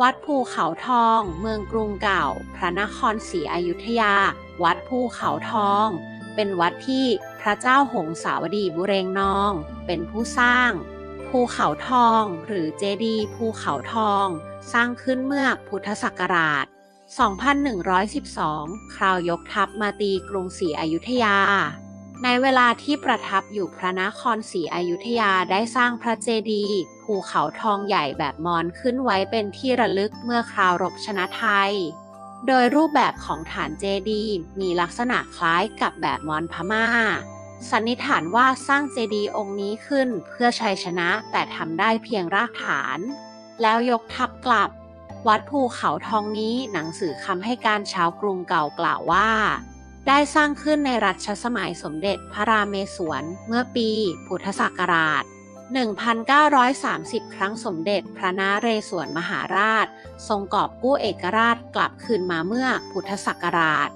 วัดภูเขาทอง เมืองกรุงเก่า พระนครศรีอยุธยา วัดภูเขาทอง เป็นวัดที่พระเจ้าหงสาวดีบุเรงนอง เป็นผู้สร้าง ภูเขาทอง หรือเจดีย์ภูเขาทอง สร้างขึ้นเมื่อพุทธศักราช 2112 คราวยกทัพมาตีกรุงศรีอยุธยา ในเวลาที่ประทับอยู่พระนครศรีอยุธยาได้สร้างพระเจดีย์ภูเขาทองใหญ่แบบมอญขึ้นไว้เป็นที่ระลึกเมื่อคราวรบชนะไทย โดยรูปแบบของฐานเจดีย์มีลักษณะคล้ายกับแบบมอญพม่า สันนิษฐานว่าสร้างเจดีย์องค์นี้ขึ้นเพื่อชัยชนะแต่ทำได้เพียงรากฐาน แล้วยกทัพกลับ วัดภูเขาทองนี้หนังสือคำให้การชาวกรุงเก่ากล่าวว่า ได้สร้างขึ้นในรัชสมัยสมเด็จพระรามเมศวรเมื่อปีพุทธศักราช 1930 ครั้งสมเด็จพระนาเรศวรมหาราช ทรงกอบกู้เอกราชกลับคืนมาเมื่อพุทธศักราช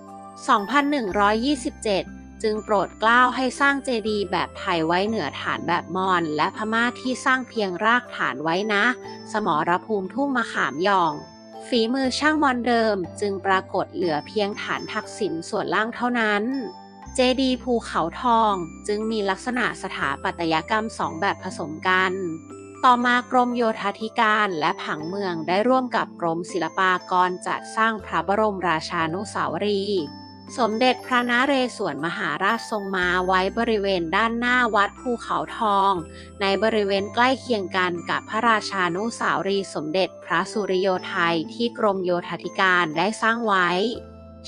2127 จึงโปรดเกล้าให้สร้างเจดีย์แบบไทยไว้เหนือฐานแบบมอญและพม่าที่สร้างเพียงรากฐานไว้นะ สมรภูมิทุ่งมะขามยอง ฝีมือช่างมอนเดิมจึงปรากฏเหลือเพียงฐานทักษิณส่วนล่างเท่านั้น เจดีภูเขาทองจึงมีลักษณะสถาปัตยกรรมสองแบบผสมกัน ต่อมากรมโยธาธิการและผังเมืองได้ร่วมกับกรมศิลปากรจัดสร้างพระบรมราชานุสาวรีย์ สมเด็จพระนเรศวรมหาราชทรงมาไว้บริเวณด้านหน้าวัดภูเขาทอง ในบริเวณใกล้เคียงกันกับพระราชานุสาวรีสมเด็จพระสุริโยไทยที่กรมโยธาธิการได้สร้างไว้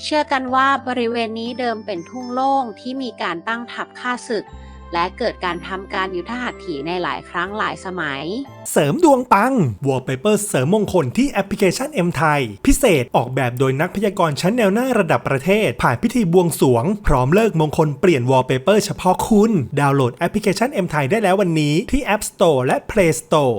เชื่อกันว่าบริเวณนี้เดิมเป็นทุ่งโล่งที่มีการตั้งทัพฆ่าศึก และเกิดการทำการยุทธหัตถีในหลายครั้งหลายสมัย เสริมดวงปัง Wallpaper เสริมมงคลที่แอปพลิเคชัน M ไทยพิเศษออกแบบโดยนักพยากรณ์ชั้นแนวหน้าระดับประเทศ ผ่านพิธีบวงสวง พร้อมเลิกมงคลเปลี่ยน Wallpaper เฉพาะคุณ ดาวน์โหลดแอปพลิเคชัน M ไทยได้แล้ววันนี้ที่ App Store และ Play Store